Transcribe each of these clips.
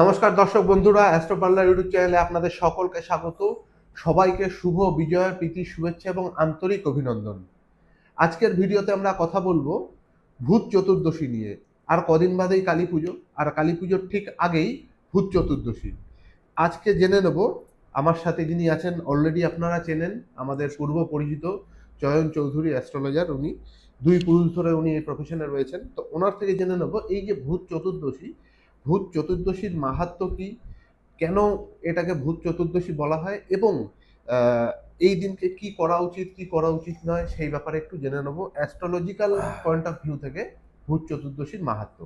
নমস্কার দর্শক বন্ধুরা অ্যাস্ট্রো পার্লার ইউটিউব চ্যানেলে আপনাদের সকলকে স্বাগত। সবাইকে শুভ বিজয়ের প্রীতি, শুভেচ্ছা এবং আন্তরিক অভিনন্দন। আজকের ভিডিওতে আমরা কথা বলব ভূত চতুর্দশী নিয়ে। আর কদিন বাদেই কালী পুজো, আর কালী পুজোর ঠিক আগেই ভূত চতুর্দশী। আজকে জেনে নেব, আমার সাথে যিনি আছেন অলরেডি আপনারা চেনেন, আমাদের পূর্ব পরিচিত জয়ন চৌধুরী অ্যাস্ট্রোলজার উনি। দুই পুরুষ ধরে উনি এই প্রফেশনে রয়েছেন। তো ওনার থেকে জেনে নেব, এই যে ভূত চতুর্দশী ভূত চতুর্দশীর মাহাত্ম কি? কেন এটাকে ভূত চতুর্দশী বলা হয়? এবং এই দিনকে কি করা উচিত কি করা উচিত নয় সেই ব্যাপারে একটু জেনে নেব। অ্যাস্ট্রোলজিক্যাল পয়েন্ট অফ ভিউ থেকে ভূত চতুর্দশীর মাহাত্ম।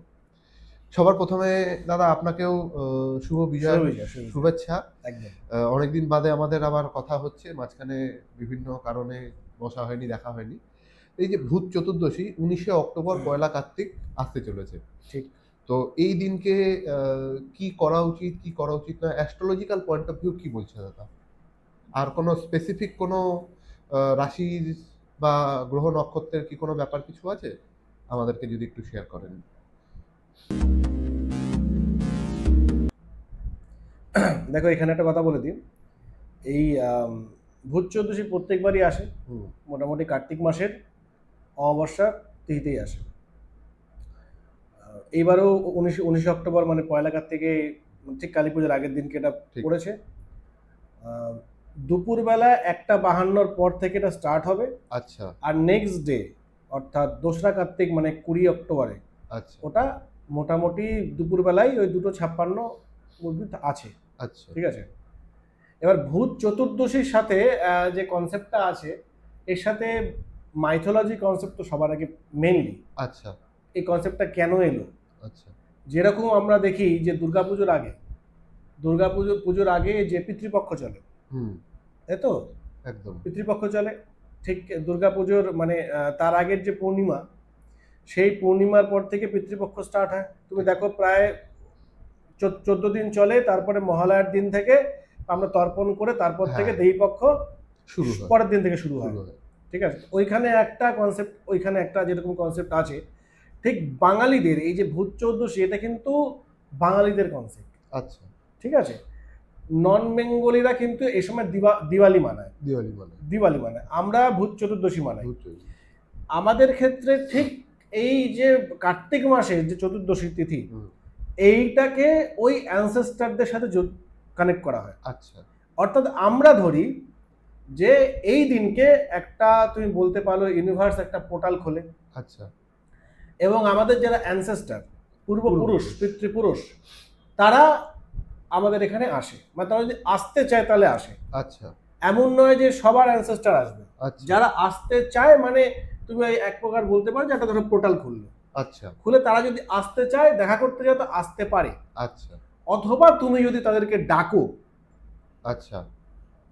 সবার প্রথমে দাদা আপনাকেও শুভ বিজয় শুভ বিজয়, শুভেচ্ছা। অনেকদিন বাদে আমাদের আবার কথা হচ্ছে মাঝখানে বিভিন্ন কারণে বসা হয়নি দেখা হয়নি। এই যে ভূত চতুর্দশী উনিশে অক্টোবর পয়লা কার্তিক আসতে চলেছে। ঠিক। তো এই দিনকে কি করা উচিত কি করা উচিত না অ্যাস্ট্রোলজিক্যাল পয়েন্ট অফ ভিউ কি বলছে দাদা? আর কোনো স্পেসিফিক কোনো রাশির বা গ্রহ নক্ষত্রের কি কোনো ব্যাপার কিছু আছে? আমাদেরকে যদি একটু শেয়ার করেন। দেখো এখানে একটা কথা বলে দিই। এই ভূত চৌদ্দশী প্রত্যেকবারই আসে। মোটামুটি কার্তিক মাসের অমাবস্যা তিথিতেই আসে। এইবারও উনিশ উনিশে অক্টোবর মানে পয়লা কার্তিকে ঠিক কালী পুজোর আগের দিনকে এটা। পড়েছে। দুপুরবেলা একটা বাহান্নর পর থেকে এটা স্টার্ট হবে। আচ্ছা। আর নেক্সট ডে অর্থাৎ দোসরা কার্তিক মানে কুড়ি অক্টোবরে আচ্ছা। ওটা মোটামুটি দুপুরবেলায় ওই দুটো ছাপ্পান্ন আছে। আচ্ছা। ঠিক আছে? এবার ভূত চতুর্দশীর সাথে যে কনসেপ্টটা আছে এর সাথে মাইথোলজি কনসেপ্ট তো সবার আগে মেনলি আচ্ছা। এই কনসেপ্টটা কেন এলো? যেরকম আমরা দেখি যে দুর্গাপুজোর আগে দুর্গাপুজো পুজোর আগে যে পিতৃপক্ষ চলে হুম। তাই তো? একদম। পিতৃপক্ষ চলে ঠিক দুর্গাপুজোর মানে তার আগের যে পূর্ণিমা সেই পূর্ণিমার পর থেকে পিতৃপক্ষ স্টার্ট হয়। তুমি দেখো প্রায় চোদ্দ দিন চলে তারপরে মহালয়ার দিন থেকে আমরা তর্পণ করে তারপর হ্যাঁ। থেকে দেবীপক্ষ শুরু পরের দিন থেকে শুরু হয়। ঠিক আছে? ওইখানে একটা কনসেপ্ট ওইখানে একটা যেরকম কনসেপ্ট আছে ঠিক বাঙালিদের এই যে ভূত চৌদ্দশী এটা কিন্তু বাঙালিদের কনসেপ্ট আচ্ছা। ঠিক আছে? নন বেঙ্গলিরা কিন্তু এই সময় দিবা দিওয়ালি মানায়। দিওয়ালি মানে দিওয়ালি মানায়। আমরা ভূত চতুর্দশী মানাই। আমাদের ক্ষেত্রে ঠিক এই যে কার্তিক মাসে যে চতুর্দশী তিথি এইটাকে ওই অ্যানসেস্টারদের সাথে কানেক্ট করা হয়। আচ্ছা। অর্থাৎ আমরা ধরি যে এই দিনকে একটা তুমি বলতে পারো ইউনিভার্স একটা পোর্টাল খোলে। আচ্ছা। এবং আমাদের যারা অ্যানসেস্টার পূর্বপুরুষ। পিতৃপুরুষ তারা আমাদের এখানে আসে। মানে তারা যদি আসতে চায় তাহলে আসে। আচ্ছা। এমন নয় যে সবার অ্যানসেস্টার আসবে। আচ্ছা। যারা আসতে চায় মানে তুমি এক প্রকার বলতে পারো যে একটা ধরো পোর্টাল খুললো। আচ্ছা। খুলে তারা যদি আসতে চায় দেখা করতে চায় তো আসতে পারে। আচ্ছা। অথবা তুমি যদি তাদেরকে ডাকো আচ্ছা।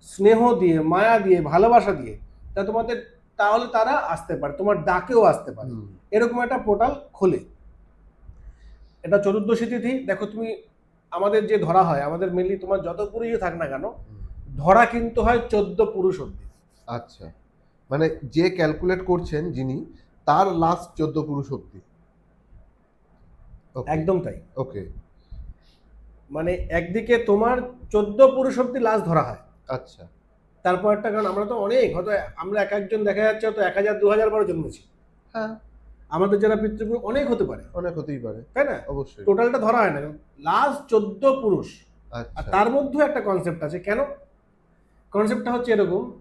স্নেহ দিয়ে মায়া দিয়ে ভালোবাসা দিয়ে তা তোমাদের তাহলে তারা আসতে পারে। তোমার ডাকেও আসতে পারে। এরকম একটা পোর্টাল খোলে। এটা চতুর্দশী তিথি। দেখো তুমি আমাদের যে ধরা হয় আমাদের মেনলি তোমার যত পুরুষই থাক না কেন ধরা কিন্তু হয় চোদ্দ পুরুষ অব্দি আচ্ছা। মানে যে ক্যালকুলেট করছেন যিনি তার লাস্ট চোদ্দ পুরুষ অব্দি একদম তাই। ওকে মানে একদিকে তোমার চোদ্দ পুরুষ অব্দি লাস্ট ধরা হয়। আচ্ছা। তারপর একটা কারণ আমরা তো অনেক হয়তো আমরা এক একজন দেখা যাচ্ছে হয়তো এক হাজার দু হাজার বারো জন্মেছি। হ্যাঁ। আমাদের যারা পিতৃপুরুষ অনেক হতে পারে। অনেক হতেই পারে। তাই না? অবশ্যই। টোটালটা ধরা হয় না। লাস্ট চোদ্দ পুরুষ। আর আচ্ছা। তার মধ্যেও একটা কনসেপ্ট আছে। কেন? কনসেপ্টটা হচ্ছে এরকম।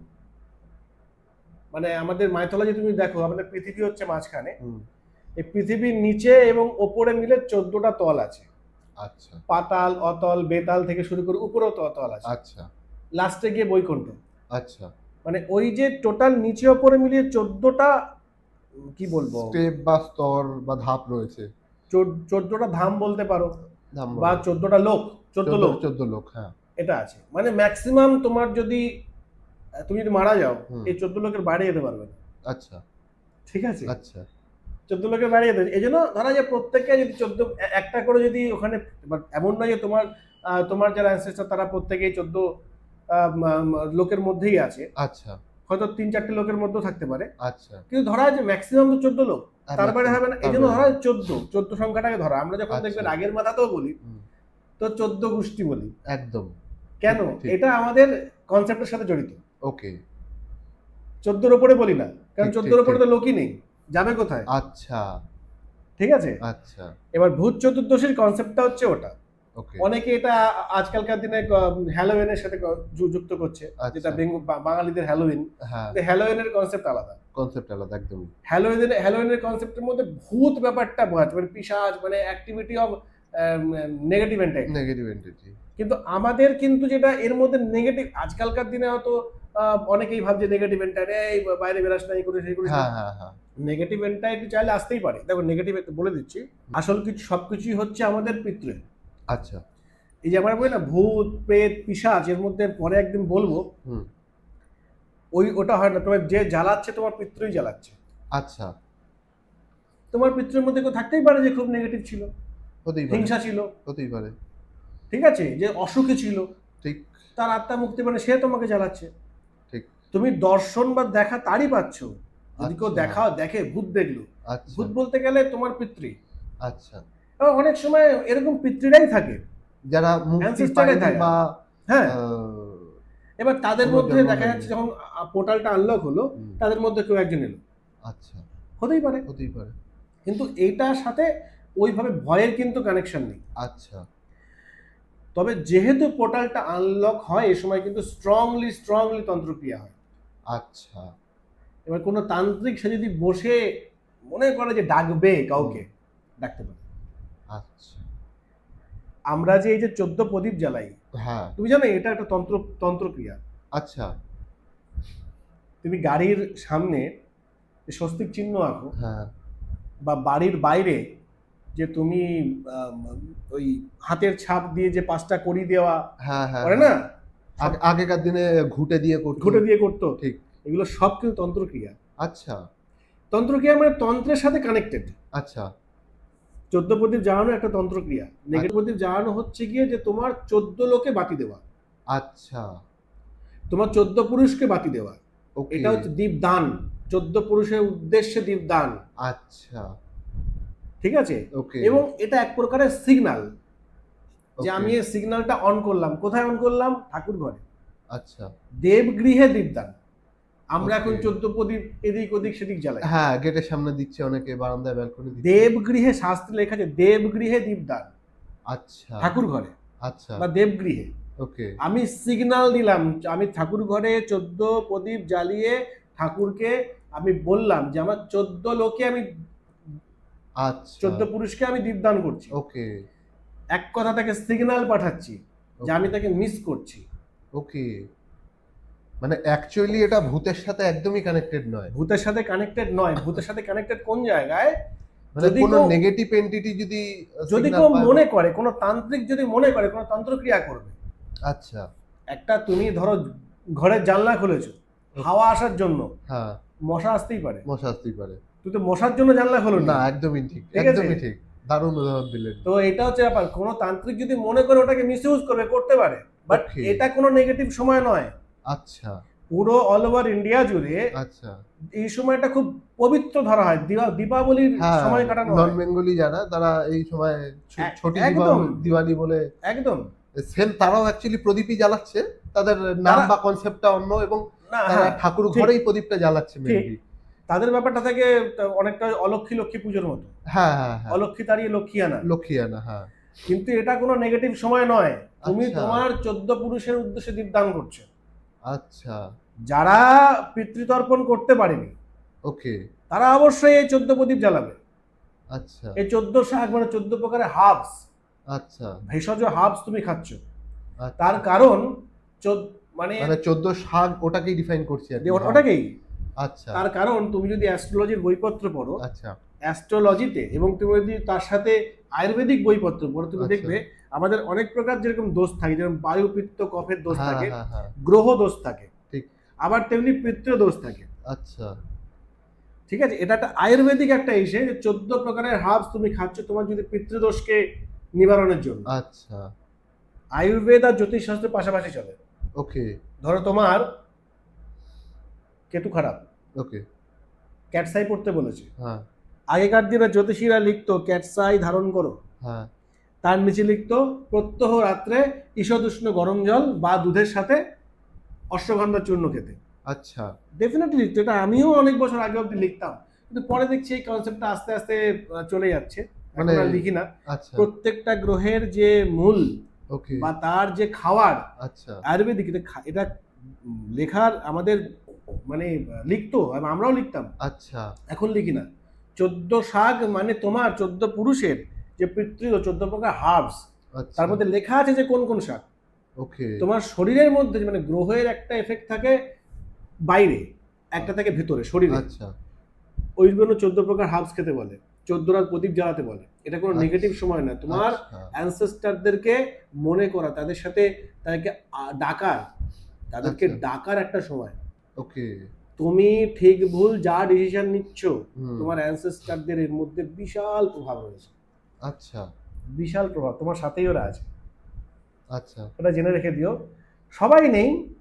মানে আমাদের মাইথোলজি তুমি দেখো আমাদের পৃথিবী হচ্ছে মাঝখানে। এই পৃথিবীর নিচে এবং ওপরে মিলে চোদ্দটা তল আছে। আচ্ছা। পাতাল অতল বেতাল থেকে শুরু করে উপরেও তো তল আছে। আচ্ছা। লাস্টে গিয়ে বৈকুণ্ঠ। আচ্ছা। মানে ওই যে টোটাল নিচে ওপরে মিলিয়ে চোদ্দটা কি বলব? স্টেপ বা স্তর বা ধাপ রয়েছে। চোদ্দ- চোদ্দটা ধাম বলতে পারো ধাম বা। চোদ্দটা লোক চোদ্দ লোক। চোদ্দ লোক হ্যাঁ। এটা আছে। মানে ম্যাক্সিমাম তোমার যদি তুমি যদি মারা যাও এই চোদ্দ লোকের বাইরে যেতে পারবে না। আচ্ছা। ঠিক আছে? আচ্ছা। চোদ্দ লোকের বাইরে যেতে এই জন্য ধরা যায় প্রত্যেকে যদি চোদ্দ একটা করে যদি ওখানে এমন নয় যে তোমার তোমার যারা অ্যানসেস্টার তারা প্রত্যেকেই চোদ্দ লোকের মধ্যেই আছে। আচ্ছা। হয়তো তিন চারটে লোকের মধ্যেও থাকতে পারে। আচ্ছা। কিন্তু ধরা হয় যে ম্যাক্সিমাম তো চোদ্দ লোক। আর তার হবে না এই জন্য ধরা হয় চোদ্দ। চোদ্দ সংখ্যাটাকে ধরা। আমরা যখন আচ্ছা। দেখবেন আগের মাথাতেও বলি তো চোদ্দ গোষ্ঠী বলি। একদম। কেন? এটা আমাদের কনসেপ্টের সাথে জড়িত। ওকে। চোদ্দোর ওপরে বলি না কারণ চোদ্দোর ওপরে তো লোকই নেই। যাবে কোথায়? আচ্ছা। ঠিক আছে? আচ্ছা। এবার ভূত চতুর্দশীর কনসেপ্টটা হচ্ছে ওটা। অনেকে এটা আজকালকার দিনে হ্যালোউইনের সাথে যুক্ত করছে আচ্ছা। যেটা বাঙালিদের হ্যালোউইন হ্যাঁ। হ্যালোউইনের কনসেপ্ট আলাদা। কনসেপ্ট আলাদা একদমই। হ্যালোউইনের হ্যালোউইনের কনসেপ্টের মধ্যে ভূত ব্যাপারটা বোঝাচ্ছে মানে পিশাচ মানে activity of negative entity negative entity কিন্তু আমাদের কিন্তু যেটা এর মধ্যে নেগেটিভ আজকালকার দিনে হয়তো অনেকেই ভাবছে নেগেটিভ এন্টাইটি এই বাইরে বেরাস না এই করে সেই করে হ্যাঁ হ্যাঁ হ্যাঁ। নেগেটিভ এন্টাইটি চাইলে আসতেই পারে। দেখো নেগেটিভ বলে দিচ্ছি। আসল কিছু সবকিছুই হচ্ছে আমাদের পিতৃ। আচ্ছা। এই যে আমরা বলি না ভূত প্রেত পিশাচ এর মধ্যে পরে একদিন বলব হুম। ওই ওটা হয় না তোমার যে জ্বালাচ্ছে তোমার পিতৃই জ্বালাচ্ছে। আচ্ছা। তোমার পিতৃর মধ্যে কেউ থাকতেই পারে যে খুব নেগেটিভ ছিল হতেই পারে। হিংসা ছিল। হতেই পারে। ঠিক আছে? যে অসুখী ছিল। ঠিক। তার আত্মা মুক্তি মানে সে তোমাকে জ্বালাচ্ছে। ঠিক। তুমি দর্শন বা দেখা তারই পাচ্ছ। যদি কেউ আচ্ছা। দেখা দেখে ভূত দেখল। আচ্ছা। ভূত বলতে গেলে তোমার পিতৃ। আচ্ছা। অনেক সময় এরকম পিতৃরাই থাকে। যারা। বা হ্যাঁ। এবার তাদের মধ্যে দেখা যাচ্ছে যখন পোর্টালটা আনলক হলো তাদের মধ্যে কেউ একজন এলো। আচ্ছা। হতেই পারে। হতেই পারে। কিন্তু এইটার সাথে ওইভাবে ভয়ের কিন্তু কানেকশন নেই। আচ্ছা। তবে যেহেতু পোর্টালটা আনলক হয় এ সময় কিন্তু স্ট্রংলি স্ট্রংলি তন্ত্রক্রিয়া হয়। আচ্ছা। এবার কোনো তান্ত্রিক সে যদি বসে মনে করে যে ডাকবে কাউকে ডাকতে পারে। আচ্ছা। আমরা যে এই যে চোদ্দ প্রদীপ জ্বালাই হ্যাঁ। তুমি জানো এটা একটা তন্ত্র তন্ত্রক্রিয়া। আচ্ছা। তুমি গাড়ির সামনে স্বস্তিক চিহ্ন আঁকো হ্যাঁ। বা বাড়ির বাইরে যে তুমি ওই হাতের ছাপ দিয়ে যে পাঁচটা করি দেওয়া হ্যাঁ হ্যাঁ করে না? আগেকার দিনে ঘুটে দিয়ে করতো। ঘুটে দিয়ে করতো। ঠিক। এগুলো সব কিন্তু তন্ত্রক্রিয়া। আচ্ছা। তন্ত্রক্রিয়া মানে তন্ত্রের সাথে কানেক্টেড আচ্ছা। চোদ্দ প্রদীপ জ্বালানো একটা তন্ত্রক্রিয়া। নেগেটিভ প্রদীপ জ্বালানো হচ্ছে গিয়ে যে তোমার চোদ্দ লোকে বাতি দেওয়া। আচ্ছা। তোমার চোদ্দ পুরুষকে বাতি দেওয়া। এটা হচ্ছে দীপদান চোদ্দ পুরুষের উদ্দেশ্যে দীপদান আচ্ছা। ঠিক আছে? ওকে। এবং এটা এক প্রকারের সিগনাল যে আমি এই সিগন্যালটা অন করলাম। কোথায় অন করলাম? ঠাকুর ঘরে। আচ্ছা। দেবগৃহে দীপদান আমরা এখন চোদ্দ প্রদীপ এদিক ওদিক সেদিক জ্বালাই। হ্যাঁ গেটের সামনে দিচ্ছে অনেকে বারান্দায় ব্যালকনি দেবগৃহে শাস্ত্রে লেখা আছে দেবগৃহে দীপদান। আচ্ছা। ঠাকুর ঘরে আচ্ছা। বা দেবগৃহে। ওকে। আমি সিগন্যাল দিলাম আমি ঠাকুর ঘরে চোদ্দ প্রদীপ জ্বালিয়ে ঠাকুরকে আমি বললাম যে আমার চোদ্দ লোকে আমি আচ্ছা। চোদ্দ পুরুষকে আমি দীপদান করছি। ওকে। এক কথা তাকে সিগন্যাল পাঠাচ্ছি যে আমি তাকে মিস করছি। ওকে। মানে অ্যাকচুয়ালি এটা ভূতের সাথে একদমই কানেক্টেড নয়। ভূতের সাথে কানেক্টেড নয়। ভূতের সাথে কানেক্টেড কোন জায়গায়? মানে কোনো নেগেটিভ এন্টিটি যদি যদি কেউ মনে করে কোনো তান্ত্রিক যদি মনে করে কোনো তন্ত্রক্রিয়া করবে। আচ্ছা। একটা তুমি ধরো ঘরের জানলা খুলেছো হাওয়া আসার জন্য। হ্যাঁ। মশা আসতেই পারে। মশা আসতেই পারে। তুই তো মশার জন্য জানলা খোলো না একদমই ঠিক ঠিক আছে? একদমই ঠিক। দারুণ উদাহরণ দিলেন। তো এটা হচ্ছে ব্যাপার কোনো তান্ত্রিক যদি মনে করে ওটাকে মিসইউজ করবে করতে পারে। বাট এটা কোনো নেগেটিভ সময় নয়। আচ্ছা। পুরো অল ওভার ইন্ডিয়া জুড়ে আচ্ছা। এই সময়টা খুব পবিত্র ধরা হয়। দীপাবলির হ্যাঁ সময় কাটানো নন বেঙ্গলি যারা তারা এই সময় ছোটি দিওয়ালি- বলে একদম। সেম তারাও অ্যাকচুয়ালি প্রদীপই জ্বালাচ্ছে। তাদের নাম বা কনসেপ্টটা অন্য এবং হ্যাঁ ঠাকুর ঘরেই প্রদীপটা জ্বালাচ্ছে মেনলি তাদের ব্যাপারটা থেকে অনেকটা অলক্ষী লক্ষ্মী পুজোর মতো। হ্যাঁ হ্যাঁ হ্যাঁ। অলক্ষী তাড়িয়ে লক্ষ্মী আনা লক্ষ্মী আনা হ্যাঁ। কিন্তু এটা কোনো নেগেটিভ সময় নয়। তুমি আচ্ছা। তোমার চোদ্দ পুরুষের উদ্দেশ্যে দীপদান করছ। আচ্ছা। যারা পিতৃতর্পণ করতে পারেনি ওকে। তারা অবশ্যই এই চোদ্দ প্রদীপ জ্বালাবে। আচ্ছা। এই চোদ্দ শাক মানে চোদ্দ প্রকারের হার্বস আচ্ছা। ভেষজ হার্বস তুমি খাচ্ছ। আচ্ছা। তার কারণ চোদ্দ মানে মানে চোদ্দ শাক ওটাকেই ডিফাইন করছি আর ওটাকেই। আচ্ছা। তার কারণ তুমি যদি অ্যাস্ট্রোলজির বইপত্র পড়ো আচ্ছা। অ্যাস্ট্রোলজিতে এবং তুমি যদি তার সাথে আয়ুর্বেদিক বইপত্র পড়ো তুমি আচ্ছা। দেখবে আমাদের অনেক প্রকার যেরকম দোষ থাকে যেরকম বায়ু পিত্ত কফের দোষ হ্যাঁ থাকে হ্যাঁ হ্যাঁ। গ্রহ দোষ থাকে ঠিক। আবার তেমনি পিতৃ দোষ থাকে। আচ্ছা। ঠিক আছে? এটা একটা আয়ুর্বেদিক একটা ইসে যে চোদ্দ প্রকারের হার্বস তুমি খাচ্ছ তোমার যদি পিতৃদোষকে নিবারণের জন্য। আচ্ছা। আয়ুর্বেদ আর জ্যোতিষশাস্ত্রের পাশাপাশি চলে। ওকে। ধরো তোমার কেতু খারাপ। ওকে। ক্যাটসাই পড়তে বলেছে। হ্যাঁ। আগেকার দিনে জ্যোতিষীরা লিখতো ক্যাটসাই ধারণ করো। হ্যাঁ। তার নিচে লিখতো প্রত্যহ রাত্রে ঈশদুষ্ণ গরম জল বা দুধের সাথে অশ্বগন্ধার চূর্ণ খেতে। আচ্ছা। ডেফিনেটলি লিখতো। এটা আমিও অনেক বছর আগে অব্দি লিখতাম। কিন্তু পরে দেখছি এই কনসেপ্টটা আস্তে আস্তে চলে যাচ্ছে। মানে লিখি না। আচ্ছা। প্রত্যেকটা গ্রহের যে মূল বা তার যে খাওয়ার আচ্ছা। আয়ুর্বেদিক এটা এটা লেখার আমাদের মানে লিখতো আমরাও লিখতাম। আচ্ছা। এখন লিখি না। চোদ্দ শাক মানে তোমার চোদ্দ পুরুষের যে পিতৃ ও চোদ্দ প্রকার হার্বস আচ্ছা। তার মধ্যে লেখা আছে যে কোন কোন শাক ওকে। তোমার শরীরের মধ্যে মানে গ্রহের একটা এফেক্ট থাকে বাইরে একটা থাকে ভেতরে শরীরে। আচ্ছা। ওই জন্য চোদ্দ প্রকার হার্বস খেতে বলে চোদ্দ রাত প্রদীপ জ্বালাতে বলে। এটা কোনো আচ্ছা। নেগেটিভ সময় না তোমার আচ্ছা, অ্যানসেস্টারদেরকে মনে করা তাদের সাথে তাদেরকে ডাকার তাদেরকে আচ্ছা। ডাকার একটা সময়। ওকে। তুমি ঠিক ভুল যা ডিসিশন নিচ্ছ তোমার অ্যানসেস্টারদের এর মধ্যে বিশাল প্রভাব রয়েছে। আচ্ছা। বিশাল প্রভাব তোমার সাথেই ওরা আছে। আচ্ছা। ওটা জেনে রেখে দিও। সবাই নেই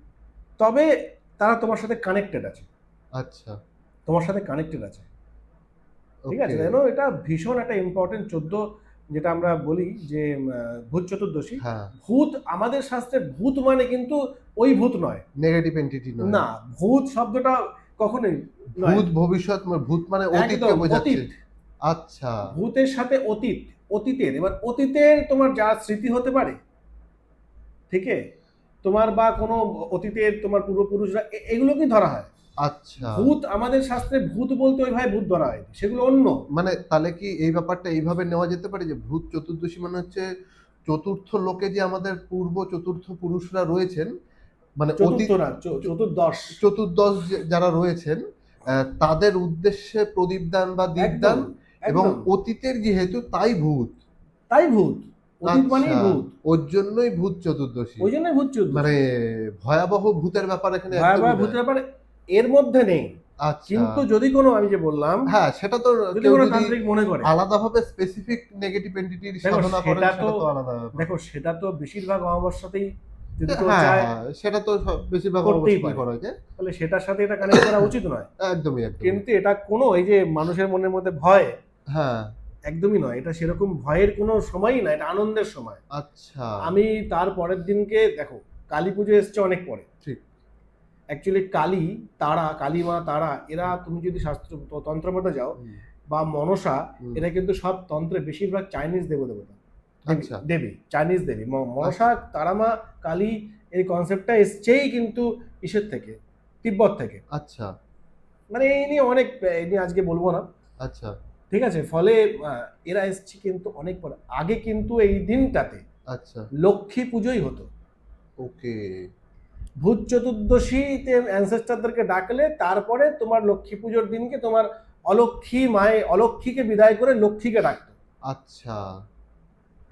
তবে তারা তোমার সাথে কানেক্টেড আছে। আচ্ছা। তোমার সাথে কানেক্টেড আছে। ঠিক আছে জানো এটা ভীষণ একটা ইম্পর্টেন্ট চোদ্দ যেটা আমরা বলি যে ভূত চতুর্দশী। হ্যাঁ। ভূত আমাদের শাস্ত্রে ভূত মানে কিন্তু ওই ভূত নয়। নেগেটিভ এন্টিটি নয়। না ভূত শব্দটা কখনোই ভূত ভবিষ্যৎ মানে ভূত মানে অতীতকে বোঝাচ্ছে। আচ্ছা। ভূতের সাথে অতীত অতীতের এবার অতীতের তোমার যা স্মৃতি হতে পারে ঠিক তোমার বা কোনো অতীতের তোমার পূর্বপুরুষরা এগুলোকেই ধরা হয়। আচ্ছা। ভূত আমাদের শাস্ত্রে ভূত বলতে ওই ভাই ভূত ধরা হয় সেগুলো অন্য। মানে তাহলে কি এই ব্যাপারটা এইভাবে নেওয়া যেতে পারে যে ভূত চতুর্দশী মানে হচ্ছে চতুর্থ লোকে যে আমাদের পূর্ব চতুর্থ পুরুষরা রয়েছেন মানে চতুর্দশ। চতুর্দশ যারা রয়েছেন তাদের উদ্দেশ্যে প্রদীপদান বা দীপদান এবং অতীতের যেহেতু তাই ভূত। তাই ভূত। অতীত মানেই আচ্ছা, ভূত। ওর জন্যই ভূত চতুর্দশী। ওই জন্যই ভূত চতুর্দশী। মানে ভয়াবহ ভূতের ব্যাপার এখানে ভয়াবহ ভূতের ব্যাপারে এর মধ্যে নেই। আচ্ছা। কিন্তু যদি কোনো আমি যে বললাম হ্যাঁ সেটা তো যদি কোনো তান্ত্রিক মনে করে। আলাদাভাবে স্পেসিফিক নেগেটিভ এন্টিটির সাধনা করেন সেটা তো- আলাদা দেখো সেটা তো বেশিরভাগ অমাবস্যাতেই যদি কেউ হ্যাঁ চায় হ্যাঁ, সেটা তো বেশিরভাগ করতেই করা যায়। তাহলে সেটার সাথে এটা কানেক্ট করা উচিত নয়। একদমই একদম কিন্তু এটা কোনো এই যে মানুষের মনের মধ্যে ভয় হ্যাঁ। একদমই নয়। এটা সেরকম ভয়ের কোনো সময়ই না এটা আনন্দের সময়। আচ্ছা। আমি তার পরের দিনকে দেখো কালী পুজো এসছে অনেক পরে। ঠিক। অ্যাকচুয়ালি কালী তারা কালী মা তারা এরা তুমি যদি শাস্ত্র তন্ত্র মধ্যে যাও বা মনসা। এরা কিন্তু সব তন্ত্রে বেশিরভাগ চাইনিজ দেবদেবতা। দেবী- আচ্ছা। দেবী চাইনিজ দেবী। ম- মনসা তারামা কালী এই কনসেপ্টটা এসছেই কিন্তু ইসের থেকে তিব্বত থেকে। আচ্ছা। মানে এই নিয়ে অনেক এই নিয়ে আজকে বলব না। আচ্ছা। ঠিক আছে? ফলে এরা এসছে কিন্তু অনেক পরে আগে কিন্তু এই দিনটাতে আচ্ছা। লক্ষ্মী পুজোই হতো। ওকে। ভূত চতুর্দশীতে অ্যানসেস্টারদেরকে ডাকলে তারপরে তোমার লক্ষ্মী পুজোর দিনকে তোমার অলক্ষ্মী মায়ে অলক্ষ্মীকে বিদায় করে লক্ষ্মীকে ডাকতো। আচ্ছা।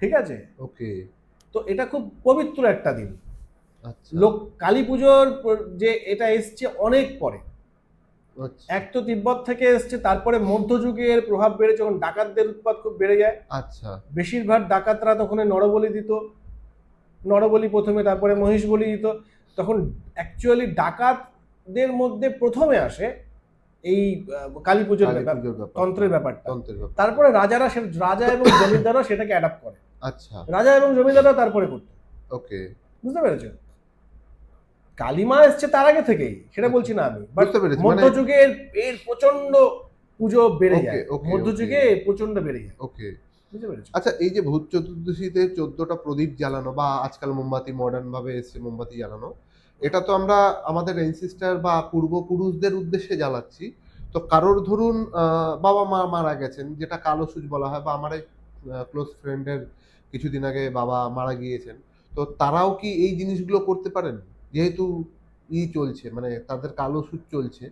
ঠিক আছে? ওকে। তো এটা খুব পবিত্র একটা দিন। আচ্ছা। লোক কালী পুজোর যে এটা এসছে অনেক পরে। এক তো তিব্বত থেকে এসছে তারপরে মধ্যযুগের প্রভাব বেড়ে যখন ডাকাতদের উৎপাদ খুব বেড়ে যায়। আচ্ছা। বেশিরভাগ ডাকাতরা তখন নরবলি দিত। নরবলি প্রথমে তারপরে মহিষ বলি দিত। তখন অ্যাকচুয়ালি ডাকাতদের মধ্যে প্রথমে আসে এই কালী পুজোর তন্ত্রের ব্যাপারটা। তারপরে রাজারা রাজা এবং জমিদাররা সেটাকে অ্যাডাপ্ট করে। আচ্ছা। রাজা এবং জমিদাররা তারপরে করতো। ওকে বুঝতে পেরেছ? কালিমা এসছে তার আগে থেকেই সেটা বলছি না আমি। মানে মধ্যযুগে এর- প্রচণ্ড পুজো বেড়ে যায়। মধ্যযুগে প্রচণ্ড বেড়ে যায়। ওকে আচ্ছা এই যে ভূত চতুর্দশীতে চোদ্দটা প্রদীপ জ্বালানো বা আজকাল মোমবাতি মডার্ন ভাবে এসছে মোমবাতি জ্বালানো এটা তো আমরা আমাদের এনসিস্টার বা পূর্বপুরুষদের উদ্দেশ্যে জ্বালাচ্ছি। তো কারোর ধরুন বাবা মা মারা গেছেন যেটা কালো সুচ বলা হয় বা আমার ক্লোজ ফ্রেন্ডের কিছুদিন আগে বাবা মারা গিয়েছেন তো তারাও কি এই জিনিসগুলো করতে পারেন? যেহেতু ই চলছে মানে তাদের কালো সুচ চলছে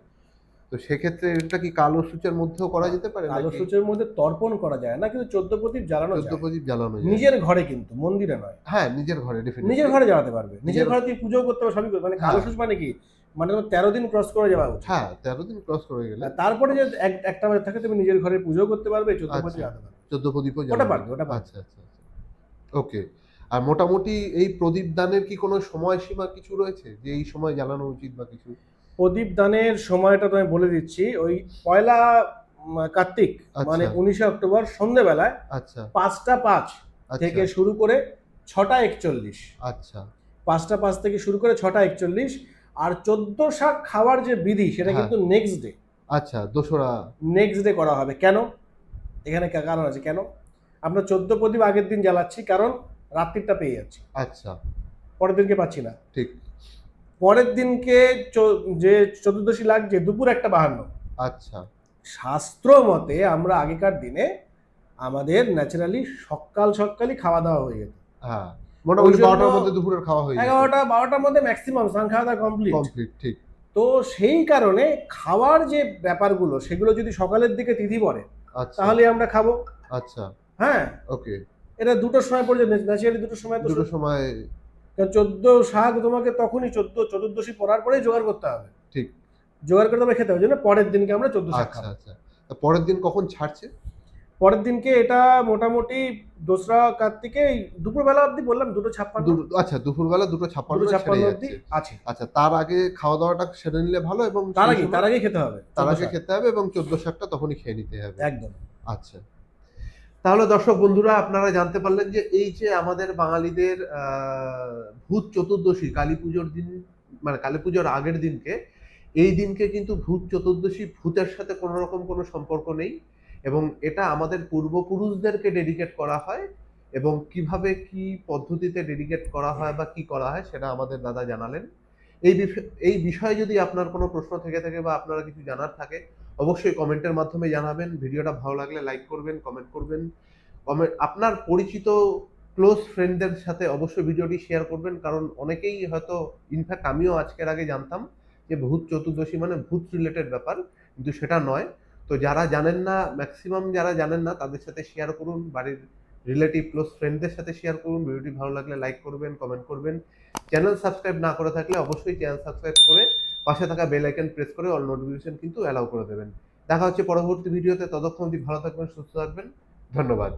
তো সেক্ষেত্রে এটা কি কালো সূচের মধ্যেও করা যেতে পারে কালো সূচের মধ্যে তর্পণ করা যায় না কিন্তু চোদ্দ প্রদীপ জ্বালানো চোদ্দ প্রদীপ জ্বালানো যায়। নিজের ঘরে কিন্তু মন্দিরে নয়। হ্যাঁ নিজের ঘরে নিজের ঘরে জ্বালাতে পারবে। নিজের ঘরে তুমি পুজো করতে পারবে সবই করবে। মানে কালো হ্যাঁ। সূচ মানে কি? মানে তোমার তেরো দিন ক্রস করে যাওয়া উচিত। হ্যাঁ তেরো দিন ক্রস করে গেলে। তারপরে যে এক- একটা বাজে থাকে তুমি নিজের ঘরে পুজো করতে পারবে চোদ্দ আচ্ছা। প্রদীপ জ্বালাতে পারবে। চোদ্দ প্রদীপও ওটা পারবে, ওটা। আচ্ছা আচ্ছা আচ্ছা। ওকে আর মোটামুটি এই প্রদীপ দানের কি কোনো সময়সীমা কিছু রয়েছে? যে এই সময় জ্বালানো উচিত বা কিছু? প্রদীপ দানের সময়টা তোমায় বলে দিচ্ছি। ওই পয়লা কার্তিক আচ্ছা। মানে উনিশে অক্টোবর সন্ধেবেলায় আচ্ছা। পাঁচটা পাঁচ আচ্ছা। থেকে শুরু করে ছটা একচল্লিশ। আচ্ছা। পাঁচটা পাঁচ থেকে শুরু করে ছটা একচল্লিশ। আর চোদ্দ শাক খাওয়ার যে বিধি সেটা হ্যাঁ। কিন্তু নেক্সট ডে আচ্ছা দোসরা। নেক্সট ডে করা হবে। কেন? এখানে কারণ আছে। কেন? আমরা চোদ্দ প্রদীপ আগের দিন জ্বালাচ্ছি। কারণ রাত্রিটা পেয়ে যাচ্ছি। আচ্ছা। পরের দিনকে পাচ্ছি না। ঠিক। পরের দিনকে যে চতুর্দশী লাগছে দুপুর একটা বাহান্ন। আচ্ছা। শাস্ত্র মতে আমরা আগেকার দিনে আমাদের ন্যাচারালি সকাল সকালই খাওয়া দাওয়া হয়ে যেত। হ্যাঁ মোটামুটি বারোটার মধ্যে দুপুরের খাওয়া হয়ে এগারোটা বারোটার মধ্যে ম্যাক্সিমাম স্নান খাওয়া দাওয়া কমপ্লিট কমপ্লিট ঠিক। তো সেই কারণে খাওয়ার যে ব্যাপারগুলো সেগুলো যদি সকালের দিকে তিথি পড়ে আচ্ছা। তাহলে আমরা খাব। আচ্ছা। হ্যাঁ। ওকে। এটা দুটোর সময় পর্যন্ত ন্যাচারালি দুটোর সময় তো দুটো সময় চোদ্দ শাক তোমাকে তখনই চোদ্দ চতুর্দশী পড়ার পরেই জোগাড় করতে হবে। ঠিক। জোগাড় করতে হবে খেতে হবে জন্য পরের দিনকে আমরা চোদ্দ শাক আচ্ছা আচ্ছা। তা পরের দিন কখন ছাড়ছে? পরের দিনকে এটা মোটামুটি দোসরা কার্তিকে দুপুরবেলা অবধি বললাম দুটো ছাপ্পান্ন। দুটো আচ্ছা দুপুরবেলা দুটো ছাপ্পান্ন ছাপ্পান্ন অবধি আছে। আচ্ছা তার আগে খাওয়া দাওয়াটা সেরে নিলে ভালো এবং তার আগে তার আগে খেতে হবে তার আগে খেতে হবে এবং চোদ্দ শাকটা তখনই খেয়ে নিতে হবে। একদম। আচ্ছা। তাহলে দর্শক বন্ধুরা, আপনারা জানতে পারলেন যে এই যে আমাদের বাঙালিদের ভূত চতুর্দশী, কালী পুজোর দিন মানে কালী পুজোর আগের দিনকে, এই দিনকে কিন্তু ভূত চতুর্দশী ভূতের সাথে কোনো রকম কোনো সম্পর্ক নেই এবং এটা আমাদের পূর্বপুরুষদেরকে ডেডিকেট করা হয় এবং কীভাবে কি পদ্ধতিতে ডেডিকেট করা হয় বা কি করা হয় সেটা আমাদের দাদা জানালেন। এই বিষয় এই বিষয়ে যদি আপনার কোনো প্রশ্ন থেকে থাকে বা আপনারা কিছু জানার থাকে অবশ্যই কমেন্টের মাধ্যমে জানাবেন। ভিডিওটা ভালো লাগলে লাইক করবেন কমেন্ট করবেন। কমেন্ট, আপনার পরিচিত ক্লোজ ফ্রেন্ডদের সাথে অবশ্যই ভিডিওটি শেয়ার করবেন, কারণ অনেকেই হয়তো ইনফ্যাক্ট আমিও আজকের আগে জানতাম যে ভূত চতুর্দশী মানে ভূত রিলেটেড ব্যাপার, কিন্তু সেটা নয়। তো যারা জানেন না ম্যাক্সিমাম যারা জানেন না, তাদের সাথে শেয়ার করুন, বাড়ির রিলেটিভ ক্লোজ ফ্রেন্ডদের সাথে শেয়ার করুন, ভিডিওটি ভালো লাগলে লাইক করবেন কমেন্ট করবেন। চ্যানেল সাবস্ক্রাইব না করে থাকলে অবশ্যই চ্যানেল সাবস্ক্রাইব করে পাশে থাকা বেল আইকন প্রেস করে অল নোটিফিকেশন কিন্তু অ্যালাউ করে দেবেন। দেখা হচ্ছে পরবর্তী ভিডিওতে ততক্ষণ অবধি ভালো থাকবেন, সুস্থ থাকবেন। ধন্যবাদ।